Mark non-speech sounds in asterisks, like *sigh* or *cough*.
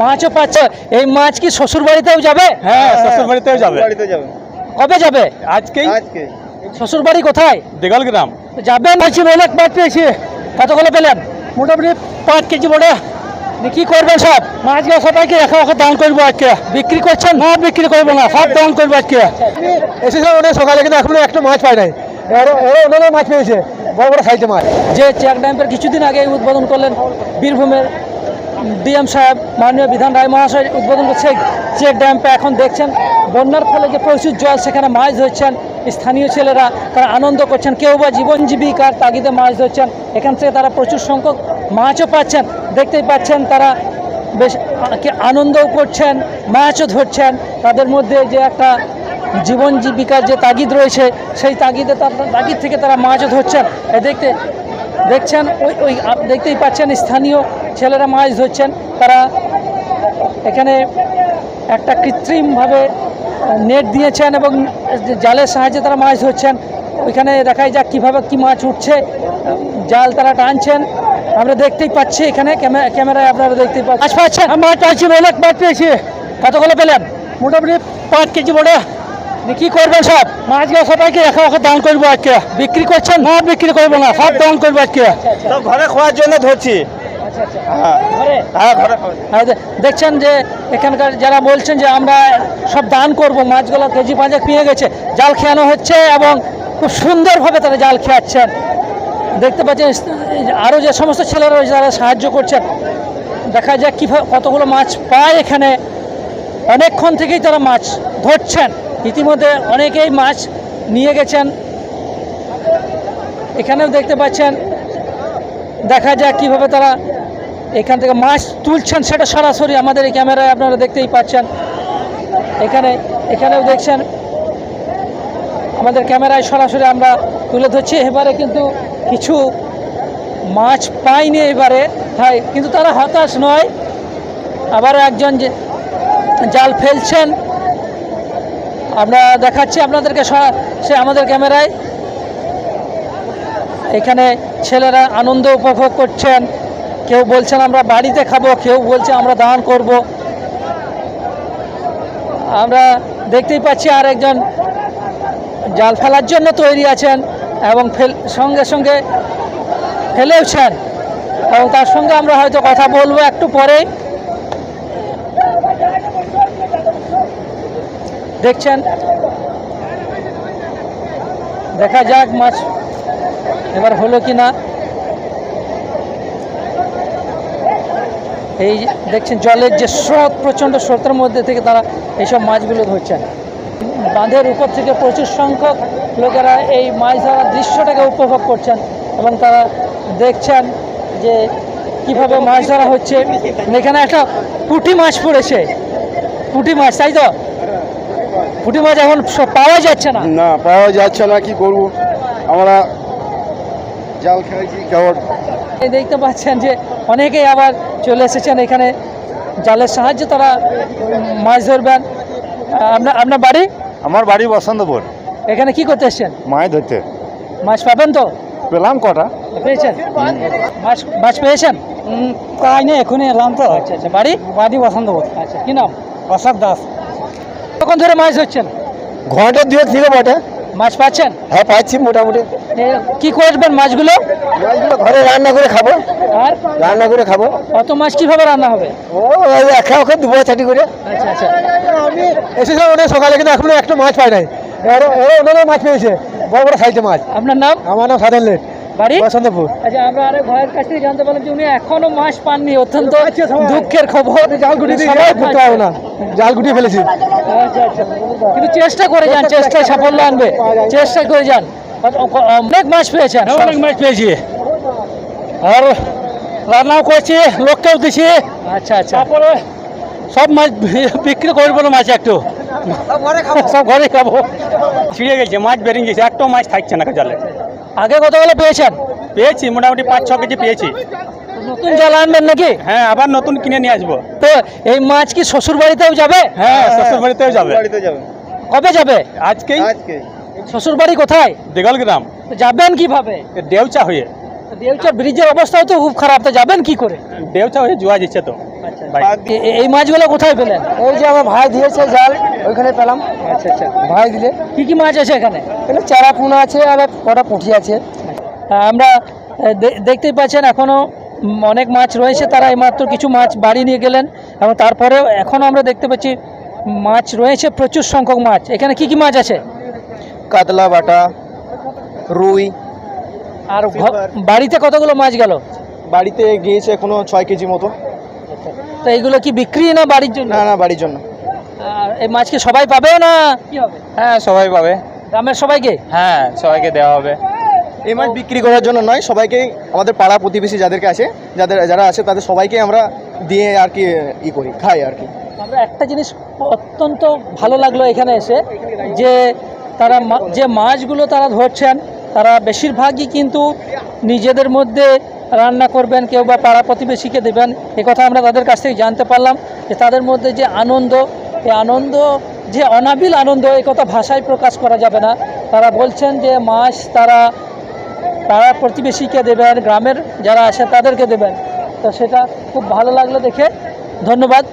মাছও পাচ্ছে। এই মাছ কি শ্বশুর বাড়িতেও যাবে? হ্যাঁ শ্বশুর বাড়িতেও যাবে। কবে যাবে? আজকেই। আজকে শ্বশুর বাড়ি কোথায়? দেগল গ্রাম। যাবেন বলছি অনেক মাছ পেয়েছি। কতগুলো পেলেন? মোটামুটি পাঁচ কেজি বড়। কি করবেন সব মাছগুলো সবাইকে একা একা দান করব আজকে। বিক্রি করছেন? না বিক্রি করব না। সব দান করব আজকে। এসেছিলাম অনেক সকালে কিন্তু এখনও একটা মাছ পাই নাই। মাছ পেয়েছে। বড় বড় সাইজে মাছ। যে চেক ড্যাম্পের কিছুদিন আগে উদ্বোধন করলেন বীরভূমের ডিএম সাহেব, মাননীয় বিধান রায় মহাশয় উদ্বোধন করছে। চেক ড্যাম্পে এখন দেখছেন, বন্যার ফলে যে প্রচুর জল, সেখানে মাছ ধরছেন স্থানীয় ছেলেরা, তারা আনন্দ করছেন। কেউ বা জীবন জীবিকার তাগিদে মাছ ধরছেন। এখান থেকে তারা প্রচুর সংখ্যক মাছও পাচ্ছেন। দেখতেই পাচ্ছেন তারা বেশ আনন্দও করছেন, মাছও ধরছেন। তাদের মধ্যে যে একটা জীবন জীবিকার যে তাগিদ রয়েছে, সেই তাগিদে তার তাগিদ থেকে তারা মাছও ধরছেন। এ দেখতে, দেখছেন, ওই ওই দেখতেই পাচ্ছেন স্থানীয় ছেলেরা মাছ ধরছেন তারা এখানে একটা কৃত্রিমভাবে নেট দিয়েছেন এবং জালের সাহায্যে তারা মাছ ধরছেন। ওইখানে দেখাই যাক কীভাবে কী মাছ উঠছে। জাল তারা টানছেন। আমরা দেখতেই পাচ্ছি এখানে ক্যামে- ক্যামেরায় আপনারা দেখতেই পাচ্ছেন। মাছ পাচ্ছেন। হ্যাঁ, মাছ পাচ্ছি অনেক মাছ পেয়েছি। কতগুলো পেলেন? মোটামুটি পাঁচ কেজি বড় কি করবেন সব মাছগুলো সবাইকে একা একা দান করব আজকে। বিক্রি করছেন? না বিক্রি করব না সব দান করব আজকে। সব ঘরে খাওয়ার জন্য ধরছি। হ্যাঁ। ঘরে? হ্যাঁ দে- দেখছেন যে এখানকার যারা বলছেন যে আমরা সব দান করব মাছগুলো কেজি পাঁচেক পেয়ে গেছে জাল খেয়ানো হচ্ছে এবং খুব সুন্দরভাবে তারা জাল খেয়াচ্ছেন। দেখতে পাচ্ছেন আরও যে সমস্ত ছেলেরা রয়েছে তারা সাহায্য করছেন। দেখা যাক কীভাবে কতগুলো মাছ পায় এখানে। অনেকক্ষণ থেকেই তারা মাছ ধরছেন। ইতিমধ্যে অনেকেই মাছ নিয়ে গেছেন। এখানেও দেখতে পাচ্ছেন দেখা যাক কীভাবে তারা এখান থেকে মাছ তুলছেন, সেটা সরাসরি আমাদের এই ক্যামেরায় আপনারা দেখতেই পাচ্ছেন। এখানে, এখানেও দেখছেন, আমাদের ক্যামেরায় সরাসরি আমরা তুলে ধরছি। এবারে কিন্তু কিছু মাছ পাইনি এবারে, তাই কিন্তু তারা হতাশ নয়। আবারও একজন যে জাল ফেলছেন, আমরা দেখাচ্ছি আপনাদেরকে সে আমাদের ক্যামেরায়। এখানে ছেলেরা আনন্দ উপভোগ করছেন। কেউ বলছেন আমরা বাড়িতে খাব, কেউ বলছে আমরা দান করব। আমরা দেখতেই পাচ্ছি আর একজন জাল ফেলার জন্য তৈরি আছেন এবং ফেল, সঙ্গে সঙ্গে ফেলেওছেন এবং তার সঙ্গে আমরা হয়তো কথা বলব একটু পরে। দেখছেন? দেখা যাক মাছ এবার হলো কি না এই দেখছেন জলের যে স্রোত, প্রচণ্ড স্রোতের মধ্যে থেকে তারা এইসব মাছগুলো ধরছেন। বাঁধের উপর থেকে প্রচুর সংখ্যক লোকেরা এই মাছ ধরার দৃশ্যটাকে উপভোগ করছেন এবং তারা দেখছেন যে কীভাবে মাছ ধরা হচ্ছে। এখানে একটা পুঁটি মাছ পড়েছে। পুঁটি মাছ, তাই তো? পুঁটি মাছ এখন পাওয়া যাচ্ছে না। না, পাওয়া যাচ্ছে না, কি করব? আমরা জাল খেয়েছি কেমন এই দেখতে পাচ্ছেন যে অনেকেই আবার চলে এসেছেন এখানে। জালের সাহায্যে তারা মাছ ধরবেন। আপনার আপনার বাড়ি? আমার বাড়ি বসন্তপুর। এখানে কি করতে এসছেন? মাছ ধরতে। মাছ পাবেন তো? পেলাম কটা। পেয়েছেন? মাছ মাছ পেয়েছেন? তাই না এখনই এলাম তো। আচ্ছা আচ্ছা। বাড়ি? বাড়ি বসন্তপুর। আচ্ছা কি নাম? অশোক দাস। কখন ধরে মাছ ধরছেন? ঘণ্টা দুয়েক থেকে বটে। মাছ পাচ্ছেন? হ্যাঁ পাচ্ছি মোটামুটি। কি করবেন মাছগুলো? মাছগুলো ঘরে রান্না করে খাব। আর? রান্না করে খাব। অত মাছ কীভাবে রান্না হবে? ও একা ওকে দুবো চাটি করে। আচ্ছা আচ্ছা। আমি এসেছিলাম অনেক সকালে কিন্তু এখনও একটা মাছ পাই নাই। অনেক মাছ পেয়েছে বড় বড় সাইজে মাছ। আপনার নাম? আমার নাম সাধন লেট বাড়ি? বসন্তপুর। আচ্ছা আমরা আরেক ভাইয়ের কাছ থেকে জানতে পারলাম যে উনি এখনও মাছ পাননি অত্যন্ত দুঃখের খবর। জাল গুটি দিয়ে সবাই করতে পারব না। জাল গুটিয়ে ফেলেছি। আচ্ছা, আচ্ছা। কিন্তু চেষ্টা করে যান চেষ্টায় সাফল্য আনবে। চেষ্টা করে যান। অনেক মাছ পেয়েছেন অনেক মাছ পেয়েছি। আর রান্নাও করছি লোককেও দিছি। আচ্ছা আচ্ছা। তারপরে সব মাছ বিক্রি করব না মাছ একটু। সব ঘরে খাব? *laughs* ছিঁড়ে গেছে মাছ বেরিয়ে গেছে একটাও মাছ থাকছে না জলে আগে কতগুলো পেয়েছেন? পেয়েছি মোটামুটি পাঁচ ছ কেজি পেয়েছি। নতুন জাল আনবেন নাকি? হ্যাঁ আবার নতুন কিনে নিয়ে আসব। তো এই মাছ কি শ্বশুর বাড়িতেও যাবে? হ্যাঁ শ্বশুর বাড়িতেও যাবে যাবে। কবে যাবে? আজকেই। আজকে শ্বশুর বাড়ি কোথায়? দেগল গ্রাম। যাবেন কীভাবে? দেউচা হয়ে। দেউচা ব্রিজের অবস্থাও তো খুব খারাপ তো যাবেন কি করে? দেউচা হয়ে জোয়া যাচ্ছে তো। আচ্ছা এই মাছগুলো কোথায় পেলেন? এই যে আমার ভাই দিয়েছে জাল ওইখানে পেলাম। আচ্ছা আচ্ছা। ভাই দিলে। কি কি মাছ আছে এখানে? এখানে চারা পোনা আছে আর কটা পুঁটি আছে। আমরা আহ, দেখতেই পাচ্ছেন এখনও অনেক মাছ রয়েছে তারা এইমাত্র কিছু মাছ বাড়ি নিয়ে গেলেন এবং তারপরেও এখনও আমরা দেখতে পাচ্ছি মাছ রয়েছে প্রচুর সংখ্যক মাছ। এখানে কি কি মাছ আছে? কাতলা বাটা রুই। আর ঘ- বাড়িতে কতগুলো মাছ গেল? বাড়িতে গিয়েছে এখনও ছয় কেজি মতো। তো এইগুলো কি বিক্রি না বাড়ির জন্য? না না বাড়ির জন্য। আর এই মাছ কি সবাই পাবে না কি হবে? হ্যাঁ সবাই পাবে। গ্রামের সবাইকে? হ্যাঁ সবাইকে দেওয়া হবে। এই মাছ বিক্রি করার জন্য নয় সবাইকেই আমাদের পাড়া প্রতিবেশী যাদেরকে আছে যাদের যারা আছে তাদের সবাইকে আমরা দিয়ে আর কি ই করি খাই আর কি। আমরা একটা জিনিস অত্যন্ত ভালো লাগল এখানে এসে যে তারা যে মাছগুলো তারা ধরছেন, তারা বেশিরভাগই কিন্তু নিজেদের মধ্যে রান্না করবেন, কেউ বা পাড়া প্রতিবেশীকে দেবেন। এ কথা আমরা তাদের কাছ থেকে জানতে পারলাম যে তাদের মধ্যে যে আনন্দ এই আনন্দ, যে অনাবিল আনন্দ এই কথা ভাষায় প্রকাশ করা যাবে না। তারা বলছেন যে মাছ তারা পাড়া প্রতিবেশীকে দেবেন, গ্রামের যারা আছে তাদেরকে দেবেন। তো সেটা খুব ভালো লাগল দেখে। ধন্যবাদ।